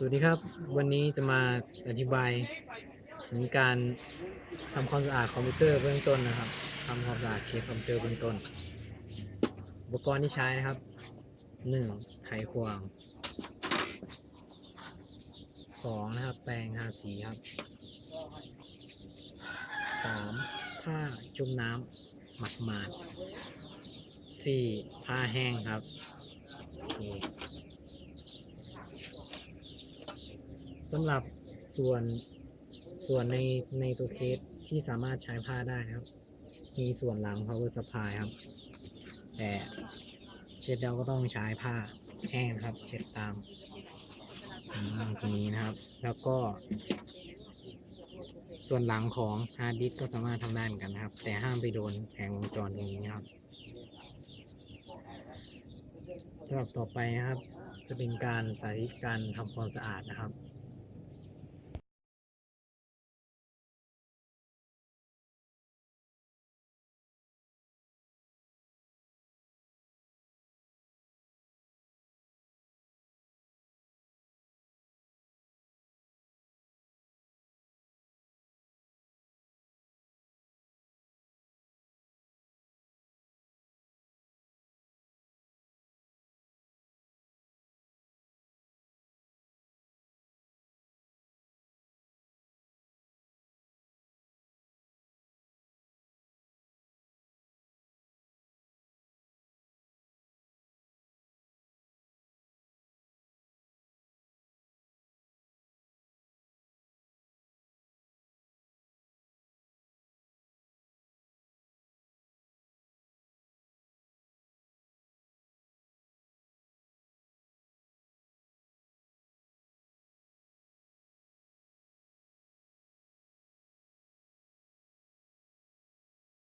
สวัสดีครับ วันนี้จะมาอธิบายถึงการทำความสะอาดคอมพิวเตอร์เบื้องต้นนะครับทำความสะอาดเคสคอมพิวเตอร์เบื้องต้น อุปกรณ์ที่ใช้นะครับหนึ่งไขควงสองนะครับ แปรงทาสีครับสามผ้าจุ่มน้ำหมัดหมาดสี่ผ้าแห้งครับโอเค สำหรับส่วนส่วนในในตัวเคสที่สามารถใช้ผ้าได้นะครับ มีส่วนหลัง power supply ครับ แต่เช็ดเราก็ต้องใช้ผ้าแห้งครับ เช็ดตามตรงนี้นะครับ แล้วก็ ส่วนหลังของฮาร์ดดิสก์ก็สามารถทำได้เหมือนกันนะครับ แต่ห้ามไปโดนแผงวงจรตรงนี้นะครับสำหรับต่อไปนะครับ จะเป็นการสาธิตการทำความสะอาดนะครับ